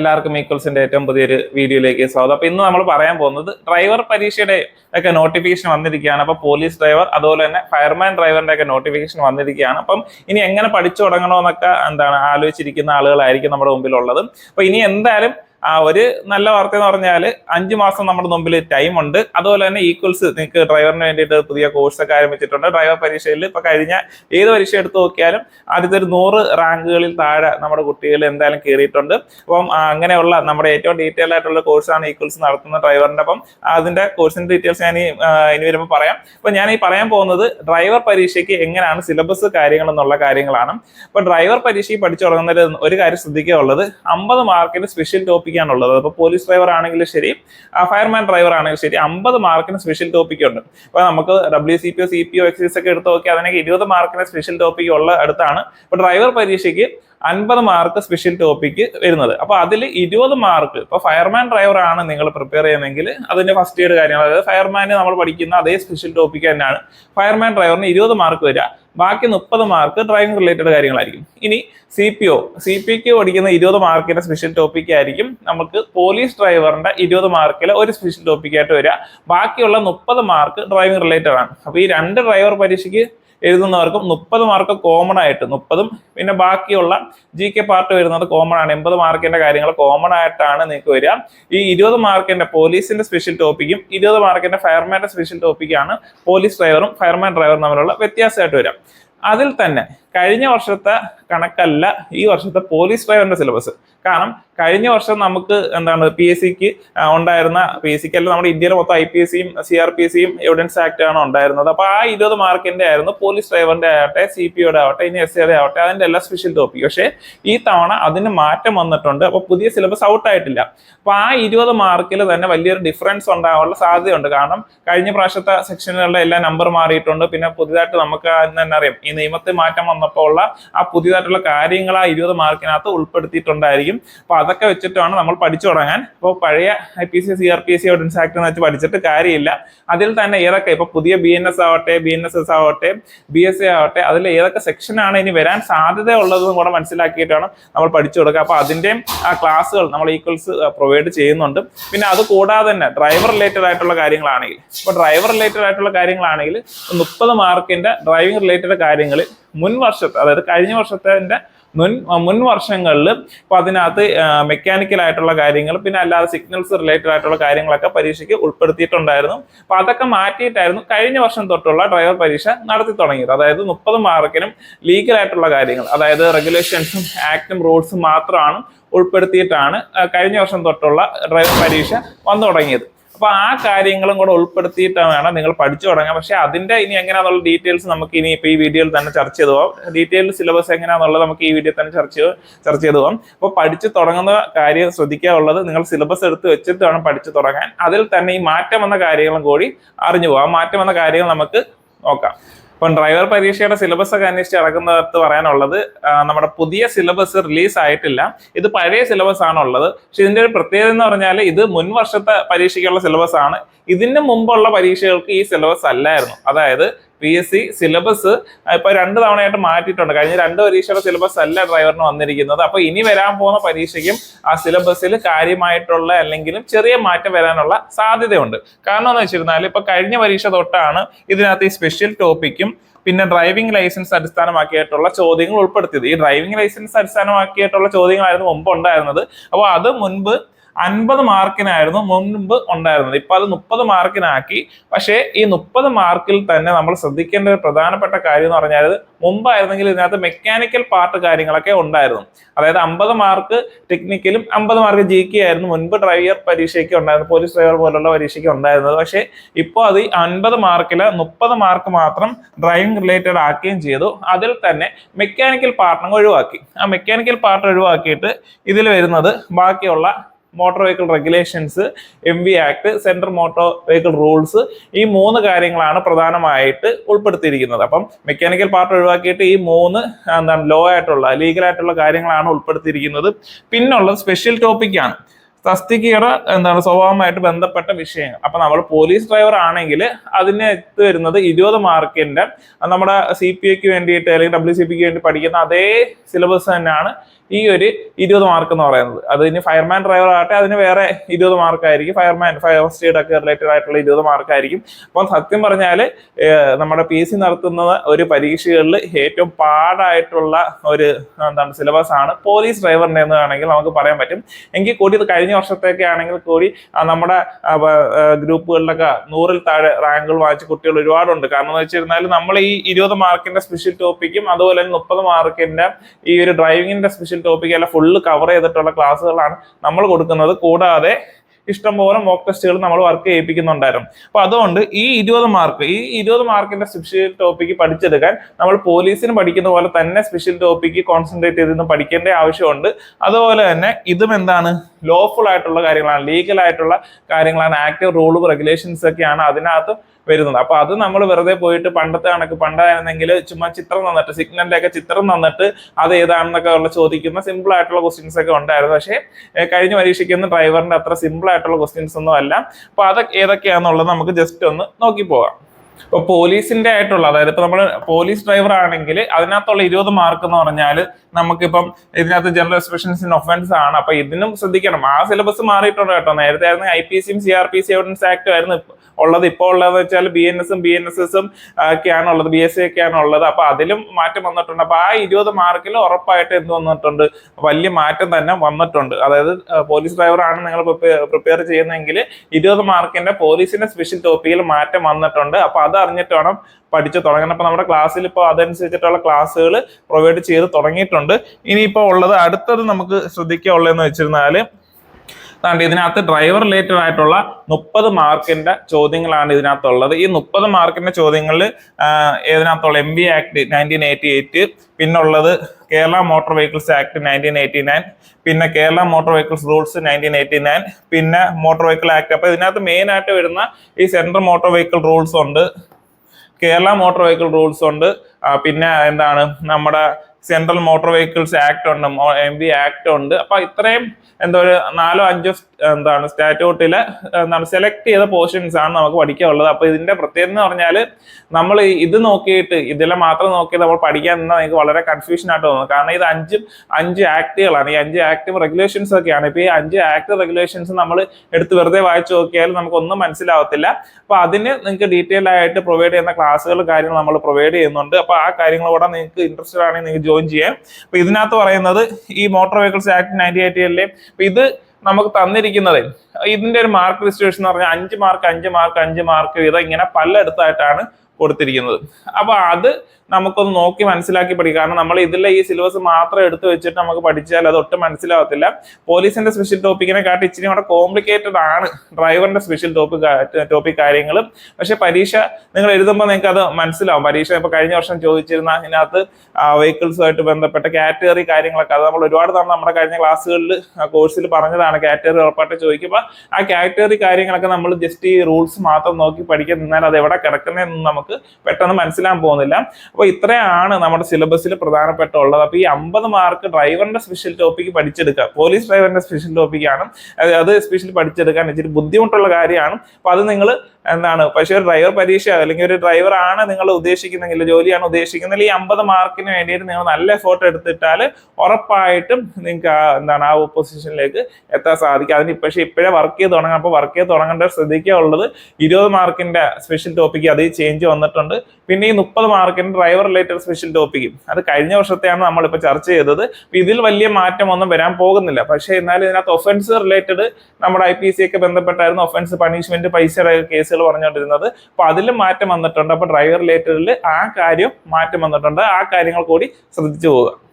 എല്ലാവർക്കും ഈക്വൽസിന്റെ ഏറ്റവും പുതിയൊരു വീഡിയോയിലേക്ക് സ്വാഗതം. അപ്പൊ ഇന്ന് നമ്മൾ പറയാൻ പോകുന്നത് ഡ്രൈവർ പരീക്ഷയുടെ ഒക്കെ നോട്ടിഫിക്കേഷൻ വന്നിരിക്കുകയാണ്. അപ്പൊ പോലീസ് ഡ്രൈവർ അതുപോലെ തന്നെ ഫയർമാൻ ഡ്രൈവറിന്റെ ഒക്കെ നോട്ടിഫിക്കേഷൻ വന്നിരിക്കുകയാണ്. അപ്പം ഇനി എങ്ങനെ പഠിച്ചു തുടങ്ങണമെന്നൊക്കെ എന്താണ് ആലോചിച്ചിരിക്കുന്ന ആളുകളായിരിക്കും നമ്മുടെ മുമ്പിലുള്ളത്. അപ്പൊ ഇനി എന്തായാലും ആ ഒരു നല്ല വാർത്ത എന്ന് പറഞ്ഞാൽ അഞ്ച് മാസം നമ്മുടെ മുമ്പിൽ ടൈം ഉണ്ട്. അതുപോലെ തന്നെ ഈക്വൽസ് നിങ്ങൾക്ക് ഡ്രൈവറിന് വേണ്ടിയിട്ട് പുതിയ കോഴ്സ് ഒക്കെ ആരംഭിച്ചിട്ടുണ്ട്. ഡ്രൈവർ പരീക്ഷയിൽ ഇപ്പൊ കഴിഞ്ഞ ഏത് പരീക്ഷ എടുത്തു നോക്കിയാലും ആദ്യത്തെ ഒരു നൂറ് റാങ്കുകളിൽ താഴെ നമ്മുടെ കുട്ടികൾ എന്തായാലും കയറിയിട്ടുണ്ട് അപ്പം അങ്ങനെയുള്ള നമ്മുടെ ഏറ്റവും ഡീറ്റെയിൽ ആയിട്ടുള്ള കോഴ്സാണ് ഈക്വൽസ് നടത്തുന്ന ഡ്രൈവറിന്റെ അപ്പം അതിന്റെ കോഴ്സിന്റെ ഡീറ്റെയിൽസ് ഞാൻ ഈ, ഇനി വരുമ്പോൾ പറയാം. അപ്പൊ ഞാൻ ഈ പറയാൻ പോകുന്നത് ഡ്രൈവർ പരീക്ഷയ്ക്ക് എങ്ങനെയാണ് സിലബസ് കാര്യങ്ങൾ എന്നുള്ള കാര്യങ്ങളാണ്. അപ്പൊ ഡ്രൈവർ പരീക്ഷയ്ക്ക് പഠിച്ചു തുടങ്ങുന്ന ഒരു കാര്യം ശ്രദ്ധിക്കാനുള്ളത് അമ്പത് മാർക്കിന് സ്പെഷ്യൽ ടോപ്പിക് ആണുള്ളത് അപ്പോൾ പോലീസ് ഡ്രൈവർ ആണെങ്കിലും ശരി ഫയർമാൻ ഡ്രൈവർ ആണെങ്കിലും ശരി അമ്പത് മാർക്കിന് സ്പെഷ്യൽ ടോപ്പിക് ഉണ്ട്. അപ്പൊ നമുക്ക് W C P O C P O excise ഒക്കെ എടുത്ത് നോക്കി അതിനൊക്കെ ഇരുപത് മാർക്കിന് സ്പെഷ്യൽ ടോപ്പിക് ഉള്ള അടുത്താണ്. അപ്പോൾ ഡ്രൈവർ പരീക്ഷയ്ക്ക് അൻപത് മാർക്ക് സ്പെഷ്യൽ ടോപ്പിക്ക് വരുന്നത്. അപ്പോൾ അതിൽ ഇരുപത് മാർക്ക് ഇപ്പൊ ഫയർമാൻ ഡ്രൈവർ ആണ് നിങ്ങൾ പ്രിപ്പയർ ചെയ്യുന്നതെങ്കിൽ അതിന്റെ ഫസ്റ്റ് ഇയർ കാര്യങ്ങൾ. അതായത് ഫയർമാന് നമ്മൾ പഠിക്കുന്ന അതേ സ്പെഷ്യൽ ടോപ്പിക്ക് തന്നെയാണ്. ഫയർമാൻ ഡ്രൈവറിന് ഇരുപത് മാർക്ക് വരിക. ബാക്കി മുപ്പത് മാർക്ക് ഡ്രൈവിംഗ് റിലേറ്റഡ് കാര്യങ്ങളായിരിക്കും. ഇനി C P O C P ക്ക് പഠിക്കുന്ന ഇരുപത് മാർക്കിന്റെ സ്പെഷ്യൽ ടോപ്പിക് ആയിരിക്കും. നമുക്ക് പോലീസ് ഡ്രൈവറിന്റെ ഇരുപത് മാർക്കിലെ ഒരു സ്പെഷ്യൽ ടോപ്പിക്കായിട്ട് വരിക. ബാക്കിയുള്ള മുപ്പത് മാർക്ക് ഡ്രൈവിംഗ് റിലേറ്റഡ് ആണ്. അപ്പൊ ഈ രണ്ട് ഡ്രൈവർ പരീക്ഷയ്ക്ക് എഴുതുന്നവർക്കും മുപ്പത് മാർക്ക് കോമൺ ആയിട്ട് മുപ്പതും പിന്നെ ബാക്കിയുള്ള ജി കെ പാർട്ട് വരുന്നത് കോമൺ ആണ്. എൺപത് മാർക്കിന്റെ കാര്യങ്ങൾ കോമൺ ആയിട്ടാണ് നിങ്ങൾക്ക് വരിക. ഈ ഇരുപത് മാർക്കിന്റെ പോലീസിന്റെ സ്പെഷ്യൽ ടോപ്പിക്കും ഇരുപത് മാർക്കിന്റെ ഫയർമാന്റെ സ്പെഷ്യൽ ടോപ്പിക്കാണ് പോലീസ് ഡ്രൈവറും ഫയർമാൻ ഡ്രൈവറും തമ്മിലുള്ള വ്യത്യാസമായിട്ട് വരിക. അതിൽ തന്നെ കഴിഞ്ഞ വർഷത്തെ കണക്കല്ല ഈ വർഷത്തെ പോലീസ് ഡ്രൈവറിന്റെ സിലബസ് കാരണം കഴിഞ്ഞ വർഷം നമുക്ക് എന്താണ് പി എസ് സിക്ക് ഉണ്ടായിരുന്ന പി എസ് സിക്ക് അല്ല നമ്മുടെ ഇന്ത്യയിലെ മൊത്തം ഐ പി എസ് സിയും സി ആർ പി എസ് സിയും എവിഡൻസ് ആക്ട് ആണ് ഉണ്ടായിരുന്നത്. അപ്പൊ ആ ഇരുപത് മാർക്കിന്റെ ആയിരുന്നു പോലീസ് ഡ്രൈവറിന്റെ ആവട്ടെ സി പി യുടെ ആവട്ടെ ഇനി എസ് സിയുടെ ആവട്ടെ അതിന്റെ എല്ലാ സ്പെഷ്യൽ ടോപ്പിക് പക്ഷേ ഈ തവണ അതിന് മാറ്റം വന്നിട്ടുണ്ട്. അപ്പൊ പുതിയ സിലബസ് ഔട്ട് ആയിട്ടില്ല. അപ്പൊ ആ ഇരുപത് മാർക്കിൽ തന്നെ വലിയൊരു ഡിഫറൻസ് ഉണ്ടാവാനുള്ള സാധ്യതയുണ്ട്. കാരണം കഴിഞ്ഞ പ്രാവശ്യത്തെ സെക്ഷനുകളുടെ എല്ലാ നമ്പർ മാറിയിട്ടുണ്ട്. പിന്നെ പുതിയതായിട്ട് നമുക്ക് തന്നെ അറിയാം. ഈ നിയമത്തെ മാറ്റം വന്നപ്പോൾ ഉള്ള ആ പുതിയതായിട്ടുള്ള കാര്യങ്ങൾ ആ ഇരുപത് മാർക്കിനകത്ത് ഉൾപ്പെടുത്തിയിട്ടുണ്ടായിരിക്കും. അപ്പൊ അതൊക്കെ വെച്ചിട്ടാണ് നമ്മൾ പഠിച്ചു തുടങ്ങാൻ. അപ്പോൾ പഴയ I P C C R P S C ordinance act എന്ന് വെച്ച് പഠിച്ചിട്ട് കാര്യമില്ല. അതിൽ തന്നെ ഏതൊക്കെ ഇപ്പൊ പുതിയ ബി എൻ എസ് ആവട്ടെ ബി എൻ എസ് എസ് ആവട്ടെ ബി എസ് സി ആവട്ടെ അതിൽ ഏതൊക്കെ സെക്ഷനാണ് ഇനി വരാൻ സാധ്യത ഉള്ളതെന്നും കൂടെ മനസ്സിലാക്കിയിട്ടാണ് നമ്മൾ പഠിച്ചു കൊടുക്കുക. അപ്പൊ അതിന്റെയും ആ ക്ലാസ്സുകൾ നമ്മൾ ഈക്വൽസ് പ്രൊവൈഡ് ചെയ്യുന്നുണ്ട്. പിന്നെ അത് കൂടാതെ തന്നെ ഡ്രൈവർ റിലേറ്റഡ് ആയിട്ടുള്ള കാര്യങ്ങളാണെങ്കിൽ ഇപ്പൊ ഡ്രൈവർ റിലേറ്റഡ് ആയിട്ടുള്ള കാര്യങ്ങളാണെങ്കിൽ മുപ്പത് മാർക്കിന്റെ ഡ്രൈവിംഗ് റിലേറ്റഡ് കാര്യങ്ങൾ മുൻ വർഷത്തെ അതായത് കഴിഞ്ഞ വർഷത്തെ മുൻ മുൻ വർഷങ്ങളിൽ ഇപ്പൊ അതിനകത്ത് മെക്കാനിക്കൽ ആയിട്ടുള്ള കാര്യങ്ങൾ പിന്നെ അല്ലാതെ സിഗ്നൽസ് റിലേറ്റഡ് ആയിട്ടുള്ള കാര്യങ്ങളൊക്കെ പരീക്ഷയ്ക്ക് ഉൾപ്പെടുത്തിയിട്ടുണ്ടായിരുന്നു. അപ്പൊ അതൊക്കെ മാറ്റിയിട്ടായിരുന്നു കഴിഞ്ഞ വർഷം തൊട്ടുള്ള ഡ്രൈവർ പരീക്ഷ നടത്തി തുടങ്ങിയത്. അതായത് മുപ്പത് മാർക്കിനും ലീഗൽ ആയിട്ടുള്ള കാര്യങ്ങൾ അതായത് റെഗുലേഷൻസും ആക്ടും റൂൾസും മാത്രമാണ് ഉൾപ്പെടുത്തിയിട്ടാണ് കഴിഞ്ഞ വർഷം തൊട്ടുള്ള ഡ്രൈവർ പരീക്ഷ വന്നു തുടങ്ങിയത്. അപ്പൊ ആ കാര്യങ്ങളും കൂടെ ഉൾപ്പെടുത്തിയിട്ട് വേണം നിങ്ങൾ പഠിച്ചു തുടങ്ങാൻ. പക്ഷെ അതിന്റെ ഇനി എങ്ങനെയാണെന്നുള്ള ഡീറ്റെയിൽസ് നമുക്ക് ഇനി ഇപ്പൊ ഈ വീഡിയോയിൽ തന്നെ ചർച്ച ചെയ്തു പോകാം ഡീറ്റെയിൽ സിലബസ് എങ്ങനെയാണെന്നുള്ളത് നമുക്ക് ഈ വീഡിയോ തന്നെ ചർച്ച ചർച്ച ചെയ്തു പോകാം അപ്പോൾ പഠിച്ചു തുടങ്ങുന്ന കാര്യം ശ്രദ്ധിക്കാനുള്ളത് നിങ്ങൾ സിലബസ് എടുത്ത് വെച്ചിട്ട് വേണം പഠിച്ചു തുടങ്ങാൻ. അതിൽ തന്നെ ഈ മാറ്റം വന്ന കാര്യങ്ങളും കൂടി അറിഞ്ഞു പോകാം മാറ്റം വന്ന കാര്യങ്ങൾ നമുക്ക് നോക്കാം. ഇപ്പം ഡ്രൈവർ പരീക്ഷയുടെ സിലബസ് ഒക്കെ അന്വേഷിച്ച് ഇറങ്ങുന്നിടത്ത് പറയാനുള്ളത് നമ്മുടെ പുതിയ സിലബസ് റിലീസ് ആയിട്ടില്ല. ഇത് പഴയ സിലബസ് ആണുള്ളത്. പക്ഷെ ഇതിന്റെ ഒരു പ്രത്യേകത എന്ന് പറഞ്ഞാൽ ഇത് മുൻ വർഷത്തെ പരീക്ഷയ്ക്കുള്ള സിലബസ് ആണ്. ഇതിന് മുമ്പുള്ള പരീക്ഷകൾക്ക് ഈ സിലബസ് അല്ലായിരുന്നു. അതായത് പി എസ് സി സിലബസ് ഇപ്പൊ രണ്ട് തവണയായിട്ട് മാറ്റിയിട്ടുണ്ട്. കഴിഞ്ഞ രണ്ട് പരീക്ഷയുടെ സിലബസ് അല്ല ഡ്രൈവറിന് വന്നിരിക്കുന്നത്. അപ്പൊ ഇനി വരാൻ പോകുന്ന പരീക്ഷയ്ക്കും ആ സിലബസിൽ കാര്യമായിട്ടുള്ള അല്ലെങ്കിലും ചെറിയ മാറ്റം വരാനുള്ള സാധ്യതയുണ്ട്. കാരണം എന്ന് വെച്ചിരുന്നാൽ ഇപ്പൊ കഴിഞ്ഞ പരീക്ഷ തൊട്ടാണ് ഇതിനകത്ത് ഈ സ്പെഷ്യൽ ടോപ്പിക്കും പിന്നെ ഡ്രൈവിംഗ് ലൈസൻസ് അടിസ്ഥാനമാക്കിയിട്ടുള്ള ചോദ്യങ്ങൾ ഉൾപ്പെടുത്തിയത്. ഈ ഡ്രൈവിംഗ് ലൈസൻസ് അടിസ്ഥാനമാക്കിയിട്ടുള്ള ചോദ്യങ്ങളായിരുന്നു മുമ്പ് ഉണ്ടായിരുന്നത്. അപ്പോൾ അത് മുൻപ് അൻപത് മാർക്കിനായിരുന്നു മുൻപ് ഉണ്ടായിരുന്നത്. ഇപ്പൊ അത് മുപ്പത് മാർക്കിനാക്കി. പക്ഷേ ഈ മുപ്പത് മാർക്കിൽ തന്നെ നമ്മൾ ശ്രദ്ധിക്കേണ്ട ഒരു പ്രധാനപ്പെട്ട കാര്യം എന്ന് പറഞ്ഞാൽ മുമ്പായിരുന്നെങ്കിൽ ഇതിനകത്ത് മെക്കാനിക്കൽ പാർട്ട് കാര്യങ്ങളൊക്കെ ഉണ്ടായിരുന്നു. അതായത് അമ്പത് മാർക്ക് ടെക്നിക്കലും അമ്പത് മാർക്ക് ജി കെ ആയിരുന്നു മുൻപ് ഡ്രൈവർ പരീക്ഷയ്ക്ക് ഉണ്ടായിരുന്നത്. പോലീസ് ഡ്രൈവർ പോലുള്ള പരീക്ഷയ്ക്ക് ഉണ്ടായിരുന്നത്. പക്ഷേ ഇപ്പോൾ അത് അൻപത് മാർക്കിൽ മുപ്പത് മാർക്ക് മാത്രം ഡ്രൈവിംഗ് റിലേറ്റഡ് ആക്കുകയും ചെയ്തു. അതിൽ തന്നെ മെക്കാനിക്കൽ പാർട്ടിനെ ഒഴിവാക്കി. ആ മെക്കാനിക്കൽ പാർട്ട് ഒഴിവാക്കിയിട്ട് ഇതിൽ വരുന്നത് ബാക്കിയുള്ള motor vehicle regulations M V act central motor vehicle rules ഈ മൂന്ന് കാര്യങ്ങളാണ് പ്രധാനമായിട്ട് ഉൾപ്പെടുത്തിയിരിക്കുന്നത്. അപ്പം മെക്കാനിക്കൽ പാർട്ട് ഒഴിവാക്കിയിട്ട് ഈ മൂന്ന് എന്താണ് ലോ ആയിട്ടുള്ള ലീഗൽ ആയിട്ടുള്ള കാര്യങ്ങളാണ് ഉൾപ്പെടുത്തിയിരിക്കുന്നത്. പിന്നുള്ളത് സ്പെഷ്യൽ ടോപ്പിക്കാണ് തസ്തികയുടെ എന്താണ് സ്വഭാവമായിട്ട് ബന്ധപ്പെട്ട വിഷയങ്ങൾ. അപ്പൊ നമ്മൾ പോലീസ് ഡ്രൈവർ ആണെങ്കിൽ അതിന് എത്ത് വരുന്നത് ഇരുപത് മാർക്കിന്റെ നമ്മുടെ സി പി ഐക്ക് വേണ്ടിയിട്ട് അല്ലെങ്കിൽ ഡബ്ല്യു സി പിക്ക് വേണ്ടി പഠിക്കുന്ന അതേ സിലബസ് തന്നെയാണ് ഈ ഒരു ഇരുപത് മാർക്ക് എന്ന് പറയുന്നത്. അത് ഇനി ഫയർമാൻ ഡ്രൈവർ ആകട്ടെ അതിന് വേറെ ഇരുപത് മാർക്കായിരിക്കും ഫയർമാൻ ഫയർ എയ്ഡ് ഒക്കെ റിലേറ്റഡ് ആയിട്ടുള്ള ഇരുപത് മാർക്കായിരിക്കും അപ്പം സത്യം പറഞ്ഞാൽ നമ്മുടെ പി സി നടത്തുന്നത് ഒരു പരീക്ഷകളിൽ ഏറ്റവും പാടായിട്ടുള്ള ഒരു എന്താണ് സിലബസ് ആണ്. പോലീസ് ഡ്രൈവറിന്റെ എന്ന് വേണമെങ്കിൽ നമുക്ക് പറയാൻ പറ്റും. എങ്കിൽ കൂടി ഇത് കഴിഞ്ഞ വർഷത്തേക്ക് ആണെങ്കിൽ കൂടി നമ്മുടെ ഗ്രൂപ്പുകളിലൊക്കെ നൂറിൽ താഴെ റാങ്കുകൾ വാങ്ങിച്ച കുട്ടികൾ ഒരുപാടുണ്ട്. കാരണം എന്ന് വെച്ചിരുന്നാൽ നമ്മൾ ഈ ഇരുപത് മാർക്കിന്റെ സ്പെഷ്യൽ ടോപ്പിക്കും അതുപോലെ തന്നെ മുപ്പത് മാർക്കിന്റെ ഈ ഒരു ഡ്രൈവിംഗിന്റെ സ്പെഷ്യൽ ടോപ്പിക് എല്ലാം ഫുള്ള് കവർ ചെയ്തിട്ടുള്ള ക്ലാസ്സുകളാണ് നമ്മൾ കൊടുക്കുന്നത്. കൂടാതെ ഇഷ്ടംപോലെ മോക്ക് ടെസ്റ്റുകൾ നമ്മൾ വർക്ക് ചെയ്യിപ്പിക്കുന്നുണ്ടായിരുന്നു. അപ്പൊ അതുകൊണ്ട് ഈ ഇരുപത് മാർക്ക് ഈ ഇരുപത് മാർക്കിന്റെ സ്പെഷ്യൽ ടോപ്പിക്ക് പഠിച്ചെടുക്കാൻ നമ്മൾ പോലീസിന് പഠിക്കുന്ന പോലെ തന്നെ സ്പെഷ്യൽ ടോപ്പിക്ക് കോൺസെൻട്രേറ്റ് ചെയ്ത് പഠിക്കേണ്ട ആവശ്യമുണ്ട്. അതുപോലെ തന്നെ ഇതും എന്താണ്? ലോഫുൾ ആയിട്ടുള്ള കാര്യങ്ങളാണ് ലീഗൽ ആയിട്ടുള്ള കാര്യങ്ങളാണ് ആക്റ്റീവ് റൂളും റെഗുലേഷൻസ് ഒക്കെയാണ് അതിനകത്ത് വരുന്നത്. അപ്പൊ അത് നമ്മൾ വെറുതെ പോയിട്ട് പണ്ടത്തെ കണക്ക് പണ്ടായിരുന്നെങ്കിൽ ചുമ്മാ ചിത്രം തന്നിട്ട് സിഗ്നലിന്റെ ഒക്കെ ചിത്രം തന്നിട്ട് അത് ഏതാണെന്നൊക്കെ ഉള്ള ചോദിക്കുന്ന സിമ്പിൾ ആയിട്ടുള്ള ക്വസ്റ്റ്യൻസ് ഒക്കെ ഉണ്ടായിരുന്നു. പക്ഷേ കഴിഞ്ഞ പരീക്ഷയ്ക്ക് ഡ്രൈവറിന്റെ അത്ര സിമ്പിൾ ആയിട്ടുള്ള ക്വസ്റ്റ്യൻസ് ഒന്നും അല്ല. അപ്പൊ അതൊക്കെ ഏതൊക്കെയാണെന്നുള്ളത് നമുക്ക് ജസ്റ്റ് ഒന്ന് നോക്കി പോകാം ഇപ്പൊ പോലീസിന്റെ ആയിട്ടുള്ള അതായത് ഇപ്പൊ നമ്മൾ പോലീസ് ഡ്രൈവർ ആണെങ്കിൽ അതിനകത്തുള്ള ഇരുപത് മാർക്ക് എന്ന് പറഞ്ഞാൽ നമുക്കിപ്പം ഇതിനകത്ത് ജനറൽ എക്സ്പ്രഷൻസ് ഇൻ ഒഫൻസ് ആണ്. അപ്പൊ ഇതിനും ശ്രദ്ധിക്കണം. ആ സിലബസ് മാറിയിട്ടുണ്ട് കേട്ടോ. നേരത്തെ ആയിരുന്നു ഐ പി സിയും C R P C evidence ആക്ടും ആയിരുന്നു. ഉള്ളത് ഇപ്പോൾ ഉള്ളതെന്ന് വെച്ചാൽ ബി എൻ എസും ബി എൻ എസ് എസും ഒക്കെയാണ് ഉള്ളത്. ബി എസ് സി ഒക്കെയാണ് ഉള്ളത്. അപ്പൊ അതിലും മാറ്റം വന്നിട്ടുണ്ട്. അപ്പൊ ആ ഇരുപത് മാർക്കിൽ ഉറപ്പായിട്ട് എന്ത് വന്നിട്ടുണ്ട്? വലിയ മാറ്റം തന്നെ വന്നിട്ടുണ്ട്. അതായത് പോലീസ് ഡ്രൈവർ ആണ് നിങ്ങൾ പ്രിപ്പയർ ചെയ്യുന്നതെങ്കിൽ ഇരുപത് മാർക്കിന്റെ പോലീസിന്റെ സ്പെഷ്യൽ ടോപ്പിക്കിൽ മാറ്റം വന്നിട്ടുണ്ട്. അപ്പൊ അത് അറിഞ്ഞിട്ട് വേണം പഠിച്ചു തുടങ്ങണം അപ്പൊ നമ്മുടെ ക്ലാസ്സിൽ ഇപ്പോൾ അതനുസരിച്ചിട്ടുള്ള ക്ലാസ്സുകൾ പ്രൊവൈഡ് ചെയ്ത് തുടങ്ങിയിട്ടുണ്ട്. ഇനിയിപ്പോൾ ഉള്ളത് അടുത്തത് നമുക്ക് ശ്രദ്ധിക്കാനുള്ളതെന്ന് വെച്ചിരുന്നാൽ താണ്ട് ഇതിനകത്ത് ഡ്രൈവർ റിലേറ്റഡ് ആയിട്ടുള്ള മുപ്പത് മാർക്കിന്റെ ചോദ്യങ്ങളാണ് ഇതിനകത്തുള്ളത്. ഈ മുപ്പത് മാർക്കിന്റെ ചോദ്യങ്ങളിൽ ഇതിനകത്തുള്ള M B act nineteen eighty eight പിന്നുള്ളത് Kerala motor vehicles act nineteen eighty nine പിന്നെ Kerala motor vehicles rules nineteen eighty nine പിന്നെ മോട്ടോർ വെഹിക്കിൾ ആക്ട്. അപ്പൊ ഇതിനകത്ത് മെയിൻ ആയിട്ട് വരുന്ന ഈ സെൻട്രൽ മോട്ടോർ വെഹിക്കിൾ റൂൾസ് ഉണ്ട് കേരള മോട്ടോർ വെഹിക്കിൾ റൂൾസ് ഉണ്ട് പിന്നെ എന്താണ് നമ്മുടെ സെൻട്രൽ മോട്ടോർ വെഹിക്കിൾസ് ആക്ട് ഉണ്ട് എം വി ആക്ട് ഉണ്ട്. അപ്പൊ ഇത്രയും എന്താ ഒരു നാലോ അഞ്ചോ എന്താണ് സ്റ്റാറ്റ്യൂട്ടിലെ എന്താണ് സെലക്ട് ചെയ്ത പോർഷൻസ് ആണ് നമുക്ക് പഠിക്കാനുള്ളത്. അപ്പൊ ഇതിന്റെ പ്രത്യേകത എന്ന് പറഞ്ഞാൽ നമ്മൾ ഇത് നോക്കിയിട്ട് ഇതിലെ മാത്രം നോക്കി നമ്മൾ പഠിക്കാൻ നിന്നാൽ നിങ്ങൾക്ക് വളരെ കൺഫ്യൂഷൻ ആയിട്ട് തോന്നും. കാരണം ഇത് അഞ്ച് അഞ്ച് ആക്ടുകളാണ് ഈ അഞ്ച് ആക്ടും റെഗുലേഷൻസ് ഒക്കെയാണ്. ഇപ്പൊ ഈ അഞ്ച് ആക്ട് റെഗുലേഷൻസ് നമ്മൾ എടുത്ത് വെറുതെ വായിച്ചു നോക്കിയാൽ നമുക്കൊന്നും മനസ്സിലാവത്തില്ല. അപ്പൊ അതിന് നിങ്ങൾക്ക് ഡീറ്റെയിൽ ആയിട്ട് പ്രൊവൈഡ് ചെയ്യുന്ന ക്ലാസ്സുകൾ കാര്യങ്ങൾ നമ്മൾ പ്രൊവൈഡ് ചെയ്യുന്നുണ്ട്. അപ്പൊ ആ കാര്യങ്ങളോടെ നിങ്ങൾക്ക് ഇൻട്രസ്റ്റഡ് ആണെങ്കിൽ നിങ്ങൾക്ക് ജോയിൻ ചെയ്യാം. അപ്പൊ ഇതിനകത്ത് പറയുന്നത് ഈ motor vehicles act ninety eighty അല്ലേ അപ്പൊ ഇത് നമുക്ക് തന്നിരിക്കുന്നത് ഇതിന്റെ ഒരു മാർക്ക് ഡിസ്ട്രിബ്യൂഷൻ എന്ന് പറഞ്ഞാൽ അഞ്ച് മാർക്ക് അഞ്ച് മാർക്ക് അഞ്ച് മാർക്ക് വീതം ഇങ്ങനെ പലയിടത്തായിട്ടാണ് കൊടുത്തിരിക്കുന്നത്. അപ്പൊ അത് നമുക്കൊന്ന് നോക്കി മനസ്സിലാക്കി പഠിക്കാം. കാരണം നമ്മൾ ഇതിലെ ഈ സിലബസ് മാത്രം എടുത്തു വെച്ചിട്ട് നമുക്ക് പഠിച്ചാൽ അത് ഒട്ടും മനസ്സിലാവത്തില്ല. പോലീസിന്റെ സ്പെഷ്യൽ ടോപ്പിക്കിനെ കാട്ടി ഇച്ചിരി കൂടെ കോംപ്ലിക്കേറ്റഡ് ആണ് ഡ്രൈവറിന്റെ സ്പെഷ്യൽ ടോപ്പിക് ടോപ്പിക് കാര്യങ്ങളും പക്ഷെ പരീക്ഷ നിങ്ങൾ എഴുതുമ്പോൾ നിങ്ങൾക്ക് അത് മനസ്സിലാവും. പരീക്ഷ ഇപ്പൊ കഴിഞ്ഞ വർഷം ചോദിച്ചിരുന്ന അതിനകത്ത് വെഹിക്കിൾസുമായിട്ട് ബന്ധപ്പെട്ട കാറ്റഗറി കാര്യങ്ങളൊക്കെ അത് നമ്മൾ ഒരുപാട് തവണ നമ്മുടെ കഴിഞ്ഞ ക്ലാസ്സുകളിൽ കോഴ്സിൽ പറഞ്ഞതാണ്. കാറ്റഗറി ഉറപ്പായിട്ട് ചോദിക്കുമ്പോൾ ആ കാറ്റഗറി കാര്യങ്ങളൊക്കെ നമ്മൾ ജസ്റ്റ് ഈ റൂൾസ് മാത്രം നോക്കി പഠിക്കാൻ നിന്നാൽ അത് എവിടെ കിടക്കുന്നതെന്ന് നമുക്ക് പെട്ടെന്ന് മനസ്സിലാൻ പോകുന്നില്ല. അപ്പോൾ ഇത്രയാണ് നമ്മുടെ സിലബസിൽ പ്രധാനപ്പെട്ട ഉള്ളത് അപ്പോൾ ഈ അമ്പത് മാർക്ക് ഡ്രൈവറിന്റെ സ്പെഷ്യൽ ടോപ്പിക്ക് പഠിച്ചെടുക്കുക. പോലീസ് ഡ്രൈവറിന്റെ സ്പെഷ്യൽ ടോപ്പിക്കാണ് അത് സ്പെഷ്യൽ പഠിച്ചെടുക്കാൻ ഇച്ചിരി ബുദ്ധിമുട്ടുള്ള കാര്യമാണ്. അപ്പോൾ അത് നിങ്ങൾ എന്താണ് പക്ഷെ ഒരു ഡ്രൈവർ പരീക്ഷ അല്ലെങ്കിൽ ഒരു ഡ്രൈവർ ആണ് നിങ്ങൾ ഉദ്ദേശിക്കുന്നെങ്കിൽ ജോലിയാണ് ഉദ്ദേശിക്കുന്നെങ്കിൽ ഈ അമ്പത് മാർക്കിന് വേണ്ടിയിട്ട് നിങ്ങൾ നല്ല എഫോർട്ട് എടുത്തിട്ടാൽ ഉറപ്പായിട്ടും നിങ്ങൾക്ക് ആ എന്താണ് ആ പൊസിഷനിലേക്ക് എത്താൻ സാധിക്കും. അതിന് പക്ഷേ ഇപ്പോഴേ വർക്ക് ചെയ്ത് തുടങ്ങാം. അപ്പോൾ വർക്ക് ചെയ്ത് തുടങ്ങേണ്ട ശ്രദ്ധിക്കുക ഉള്ളത് ഇരുപത് മാർക്കിന്റെ സ്പെഷ്യൽ ടോപ്പിക്ക് അത് ചേഞ്ച് വന്നിട്ടുണ്ട്. പിന്നെ ഈ മുപ്പത് മാർക്കിന്റെ ഡ്രൈവർ റിലേറ്റഡ് സ്പെഷ്യൽ ടോപ്പിക്കും അത് കഴിഞ്ഞ വർഷത്തെയാണ് നമ്മളിപ്പോൾ ചർച്ച ചെയ്തത്. ഇതിൽ വലിയ മാറ്റമൊന്നും വരാൻ പോകുന്നില്ല. പക്ഷേ എന്നാലും ഇതിനകത്ത് ഒഫൻസ് റിലേറ്റഡ് നമ്മുടെ ഐ പി സി ഒക്കെ ബന്ധപ്പെട്ടായിരുന്നു ഒഫൻസ് പണിഷ്മെന്റ് പൈസയുടെ കേസുകൾ പറഞ്ഞുകൊണ്ടിരുന്നത്. അപ്പൊ അതിലും മാറ്റം വന്നിട്ടുണ്ട്. അപ്പൊ ഡ്രൈവർ റിലേറ്റഡിൽ ആ കാര്യം മാറ്റം വന്നിട്ടുണ്ട്. ആ കാര്യങ്ങൾ കൂടി ശ്രദ്ധിച്ചു പോവുക.